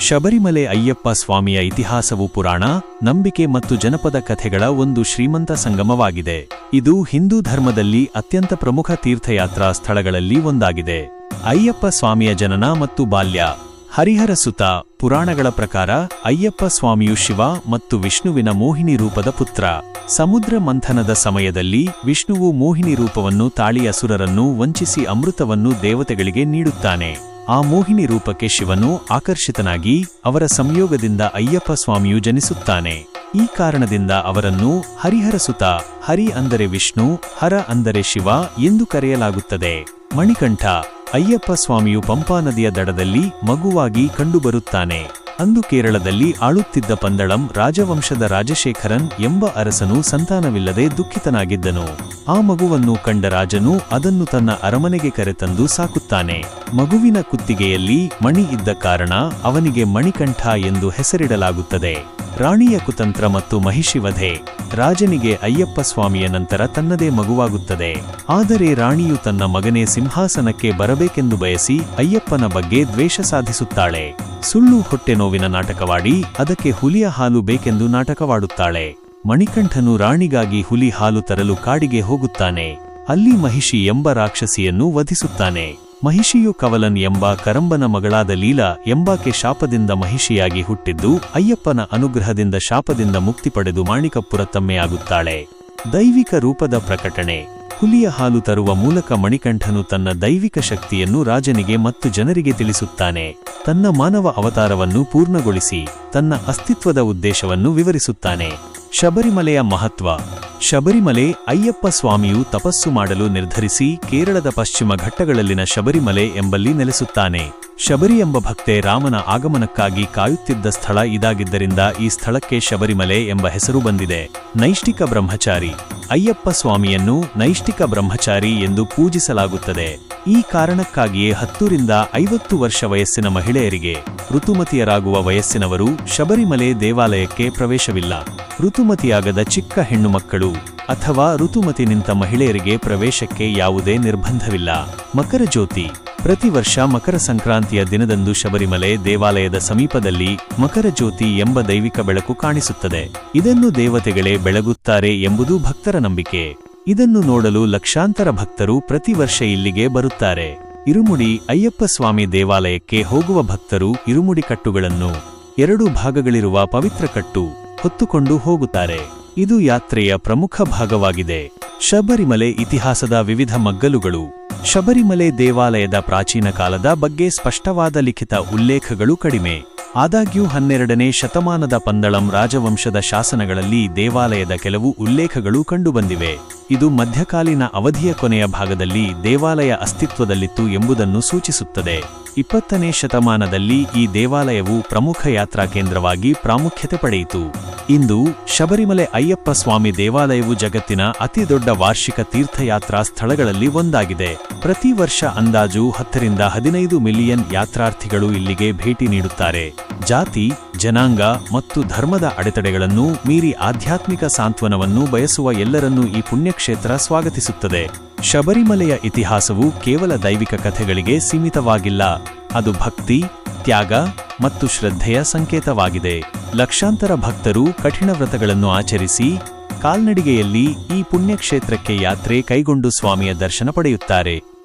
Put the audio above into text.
ಶಬರಿಮಲೆ ಅಯ್ಯಪ್ಪ ಸ್ವಾಮಿಯ ಇತಿಹಾಸವು ಪುರಾಣ, ನಂಬಿಕೆ ಮತ್ತು ಜನಪದ ಕಥೆಗಳ ಒಂದು ಶ್ರೀಮಂತ ಸಂಗಮವಾಗಿದೆ. ಇದು ಹಿಂದೂ ಧರ್ಮದಲ್ಲಿ ಅತ್ಯಂತ ಪ್ರಮುಖ ತೀರ್ಥಯಾತ್ರಾ ಸ್ಥಳಗಳಲ್ಲಿ ಒಂದಾಗಿದೆ. ಅಯ್ಯಪ್ಪ ಸ್ವಾಮಿಯ ಜನನ ಮತ್ತು ಬಾಲ್ಯ. ಹರಿಹರ ಸುತ, ಪುರಾಣಗಳ ಪ್ರಕಾರ, ಅಯ್ಯಪ್ಪ ಸ್ವಾಮಿಯು ಶಿವ ಮತ್ತು ವಿಷ್ಣುವಿನ ಮೋಹಿನಿ ರೂಪದ ಪುತ್ರ. ಸಮುದ್ರ ಮಂಥನದ ಸಮಯದಲ್ಲಿ ವಿಷ್ಣುವು ಮೋಹಿನಿ ರೂಪವನ್ನು ತಾಳಿ ಅಸುರರನ್ನು ವಂಚಿಸಿ ಅಮೃತವನ್ನು ದೇವತೆಗಳಿಗೆ ನೀಡುತ್ತಾನೆ. ಆ ಮೋಹಿನಿ ರೂಪಕ್ಕೆ ಶಿವನು ಆಕರ್ಷಿತನಾಗಿ ಅವರ ಸಂಯೋಗದಿಂದ ಅಯ್ಯಪ್ಪ ಸ್ವಾಮಿಯು ಜನಿಸುತ್ತಾನೆ. ಈ ಕಾರಣದಿಂದ ಅವರನ್ನು ಹರಿಹರ ಸುತ, ಹರಿ ಅಂದರೆ ವಿಷ್ಣು, ಹರ ಅಂದರೆ ಶಿವ ಎಂದು ಕರೆಯಲಾಗುತ್ತದೆ. ಮಣಿಕಂಠ, ಅಯ್ಯಪ್ಪ ಸ್ವಾಮಿಯು ಪಂಪಾ ನದಿಯ ದಡದಲ್ಲಿ ಮಗುವಾಗಿ ಕಂಡುಬರುತ್ತಾನೆ. ಅಂದು ಕೇರಳದಲ್ಲಿ ಆಳುತ್ತಿದ್ದ ಪಂದಳಂ ರಾಜವಂಶದ ರಾಜಶೇಖರನ್ ಎಂಬ ಅರಸನು ಸಂತಾನವಿಲ್ಲದೆ ದುಃಖಿತನಾಗಿದ್ದನು. ಆ ಮಗುವನ್ನು ಕಂಡ ರಾಜನು ಅದನ್ನು ತನ್ನ ಅರಮನೆಗೆ ಕರೆತಂದು ಸಾಕುತ್ತಾನೆ. ಮಗುವಿನ ಕುತ್ತಿಗೆಯಲ್ಲಿ ಮಣಿ ಇದ್ದ ಕಾರಣ ಅವನಿಗೆ ಮಣಿಕಂಠ ಎಂದು ಹೆಸರಿಡಲಾಗುತ್ತದೆ. ರಾಣಿಯ ಕುತಂತ್ರ ಮತ್ತು ಮಹಿಷಿವಧೆ. ರಾಜನಿಗೆ ಅಯ್ಯಪ್ಪ ಸ್ವಾಮಿಯ ನಂತರ ತನ್ನದೇ ಮಗುವಾಗುತ್ತದೆ. ಆದರೆ ರಾಣಿಯು ತನ್ನ ಮಗನೇ ಸಿಂಹಾಸನಕ್ಕೆ ಬರಬೇಕೆಂದು ಬಯಸಿ ಅಯ್ಯಪ್ಪನ ಬಗ್ಗೆ ದ್ವೇಷ ಸಾಧಿಸುತ್ತಾಳೆ. ಸುಳ್ಳು ಹೊಟ್ಟೆ ನೋವಿನ ನಾಟಕವಾಡಿ ಅದಕ್ಕೆ ಹುಲಿಯ ಹಾಲು ಬೇಕೆಂದು ನಾಟಕವಾಡುತ್ತಾಳೆ. ಮಣಿಕಂಠನು ರಾಣಿಗಾಗಿ ಹುಲಿ ಹಾಲು ತರಲು ಕಾಡಿಗೆ ಹೋಗುತ್ತಾನೆ. ಅಲ್ಲಿ ಮಹಿಷಿ ಎಂಬ ರಾಕ್ಷಸಿಯನ್ನು ವಧಿಸುತ್ತಾನೆ. ಮಹಿಷಿಯು ಕವಲನ್ ಎಂಬ ಕರಂಬನ ಮಗಳಾದ ಲೀಲಾ ಎಂಬಾಕೆ ಶಾಪದಿಂದ ಮಹಿಷಿಯಾಗಿ ಹುಟ್ಟಿದ್ದು, ಅಯ್ಯಪ್ಪನ ಅನುಗ್ರಹದಿಂದ ಶಾಪದಿಂದ ಮುಕ್ತಿ ಪಡೆದು ಮಾಣಿಕಪುರ ತಮ್ಮೆಯಾಗುತ್ತಾಳೆ ದೈವಿಕ ರೂಪದ ಪ್ರಕಟಣೆ. ಹುಲಿಯ ಹಾಲು ತರುವ ಮೂಲಕ ಮಣಿಕಂಠನು ತನ್ನ ದೈವಿಕ ಶಕ್ತಿಯನ್ನು ರಾಜನಿಗೆ ಮತ್ತು ಜನರಿಗೆ ತಿಳಿಸುತ್ತಾನೆ. ತನ್ನ ಮಾನವ ಅವತಾರವನ್ನು ಪೂರ್ಣಗೊಳಿಸಿ, ತನ್ನ ಅಸ್ತಿತ್ವದ ಉದ್ದೇಶವನ್ನು ವಿವರಿಸುತ್ತಾನೆ. ಶಬರಿಮಲೆಯ ಮಹತ್ವ. ಶಬರಿಮಲೆ ಅಯ್ಯಪ್ಪ ಸ್ವಾಮಿಯು ತಪಸ್ಸು ಮಾಡಲು ನಿರ್ಧರಿಸಿ ಕೇರಳದ ಪಶ್ಚಿಮ ಘಟ್ಟಗಳಲ್ಲಿನ ಶಬರಿಮಲೆ ಎಂಬಲ್ಲಿ ನೆಲೆಸುತ್ತಾನೆ. ಶಬರಿ ಎಂಬ ಭಕ್ತೆ ರಾಮನ ಆಗಮನಕ್ಕಾಗಿ ಕಾಯುತ್ತಿದ್ದ ಸ್ಥಳ ಇದಾಗಿದ್ದರಿಂದ ಈ ಸ್ಥಳಕ್ಕೆ ಶಬರಿಮಲೆ ಎಂಬ ಹೆಸರು ಬಂದಿದೆ. ನೈಷ್ಠಿಕ ಬ್ರಹ್ಮಚಾರಿ ಅಯ್ಯಪ್ಪ ಸ್ವಾಮಿಯನ್ನು ನೈಷ್ಠಿಕ ಬ್ರಹ್ಮಚಾರಿ ಎಂದು ಪೂಜಿಸಲಾಗುತ್ತದೆ. ಈ ಕಾರಣಕ್ಕಾಗಿಯೇ ಹತ್ತರಿಂದ ಐವತ್ತು ವರ್ಷ ವಯಸ್ಸಿನ ಮಹಿಳೆಯರಿಗೆ ಋತುಮತಿಯರಾಗುವ ವಯಸ್ಸಿನವರು ಶಬರಿಮಲೆ ದೇವಾಲಯಕ್ಕೆ ಪ್ರವೇಶವಿಲ್ಲ. ಋತುಮತಿಯಾಗದ ಚಿಕ್ಕ ಹೆಣ್ಣುಮಕ್ಕಳು ಅಥವಾ ಋತುಮತಿ ನಿಂತ ಮಹಿಳೆಯರಿಗೆ ಪ್ರವೇಶಕ್ಕೆ ಯಾವುದೇ ನಿರ್ಬಂಧವಿಲ್ಲ. ಮಕರ ಜ್ಯೋತಿ ಪ್ರತಿ ವರ್ಷ ಮಕರ ಸಂಕ್ರಾಂತಿಯ ದಿನದಂದು ಶಬರಿಮಲೆ ದೇವಾಲಯದ ಸಮೀಪದಲ್ಲಿ ಮಕರ ಜ್ಯೋತಿ ಎಂಬ ದೈವಿಕ ಬೆಳಕು ಕಾಣಿಸುತ್ತದೆ. ಇದನ್ನು ದೇವತೆಗಳೇ ಬೆಳಗುತ್ತಾರೆ ಎಂಬುದು ಭಕ್ತರ ನಂಬಿಕೆ. ಇದನ್ನು ನೋಡಲು ಲಕ್ಷಾಂತರ ಭಕ್ತರು ಪ್ರತಿ ವರ್ಷ ಇಲ್ಲಿಗೆ ಬರುತ್ತಾರೆ. ಇರುಮುಡಿ ಅಯ್ಯಪ್ಪ ಸ್ವಾಮಿ ದೇವಾಲಯಕ್ಕೆ ಹೋಗುವ ಭಕ್ತರು ಇರುಮುಡಿ ಕಟ್ಟುಗಳನ್ನು, ಎರಡು ಭಾಗಗಳಿರುವ ಪವಿತ್ರ ಕಟ್ಟು ಹೊತ್ತುಕೊಂಡು ಹೋಗುತ್ತಾರೆ. ಇದು ಯಾತ್ರೆಯ ಪ್ರಮುಖ ಭಾಗವಾಗಿದೆ. ಶಬರಿಮಲೆ ಇತಿಹಾಸದ ವಿವಿಧ ಮಗ್ಗಲುಗಳು ಶಬರಿಮಲೆ ದೇವಾಲಯದ ಪ್ರಾಚೀನ ಕಾಲದ ಬಗ್ಗೆ ಸ್ಪಷ್ಟವಾದ ಲಿಖಿತ ಉಲ್ಲೇಖಗಳು ಕಡಿಮೆ. ಆದಾಗ್ಯೂ ಹನ್ನೆರಡನೇ ಶತಮಾನದ ಪಂದಳಂ ರಾಜವಂಶದ ಶಾಸನಗಳಲ್ಲಿ ದೇವಾಲಯದ ಕೆಲವು ಉಲ್ಲೇಖಗಳು ಕಂಡುಬಂದಿವೆ. ಇದು ಮಧ್ಯಕಾಲೀನ ಅವಧಿಯ ಕೊನೆಯ ಭಾಗದಲ್ಲಿ ದೇವಾಲಯ ಅಸ್ತಿತ್ವದಲ್ಲಿತ್ತು ಎಂಬುದನ್ನು ಸೂಚಿಸುತ್ತದೆ. ಇಪ್ಪತ್ತನೇ ಶತಮಾನದಲ್ಲಿ ಈ ದೇವಾಲಯವು ಪ್ರಮುಖ ಯಾತ್ರಾ ಕೇಂದ್ರವಾಗಿ ಪ್ರಾಮುಖ್ಯತೆ ಪಡೆಯಿತು. ಇಂದು ಶಬರಿಮಲೆ ಅಯ್ಯಪ್ಪ ಸ್ವಾಮಿ ದೇವಾಲಯವು ಜಗತ್ತಿನ ಅತಿದೊಡ್ಡ ವಾರ್ಷಿಕ ತೀರ್ಥಯಾತ್ರಾ ಸ್ಥಳಗಳಲ್ಲಿ ಒಂದಾಗಿದೆ. ಪ್ರತಿ ವರ್ಷ ಅಂದಾಜು ಹತ್ತರಿಂದ ಹದಿನೈದು ಮಿಲಿಯನ್ ಯಾತ್ರಾರ್ಥಿಗಳು ಇಲ್ಲಿಗೆ ಭೇಟಿ ನೀಡುತ್ತಾರೆ. ಜಾತಿ ಜನಾಂಗ ಮತ್ತು ಧರ್ಮದ ಅಡೆತಡೆಗಳನ್ನು ಮೀರಿ ಆಧ್ಯಾತ್ಮಿಕ ಸಾಂತ್ವನವನ್ನು ಬಯಸುವ ಎಲ್ಲರನ್ನೂ ಈ ಪುಣ್ಯಕ್ಷೇತ್ರ ಸ್ವಾಗತಿಸುತ್ತದೆ. ಶಬರಿಮಲೆಯ ಇತಿಹಾಸವು ಕೇವಲ ದೈವಿಕ ಕಥೆಗಳಿಗೆ ಸೀಮಿತವಾಗಿಲ್ಲ. ಅದು ಭಕ್ತಿ, ತ್ಯಾಗ ಮತ್ತು ಶ್ರದ್ಧೆಯ ಸಂಕೇತವಾಗಿದೆ. ಲಕ್ಷಾಂತರ ಭಕ್ತರು ಕಠಿಣ ವ್ರತಗಳನ್ನು ಆಚರಿಸಿ, ಕಾಲ್ನಡಿಗೆಯಲ್ಲಿ ಈ ಪುಣ್ಯಕ್ಷೇತ್ರಕ್ಕೆ ಯಾತ್ರೆ ಕೈಗೊಂಡು ಸ್ವಾಮಿಯ ದರ್ಶನ ಪಡೆಯುತ್ತಾರೆ.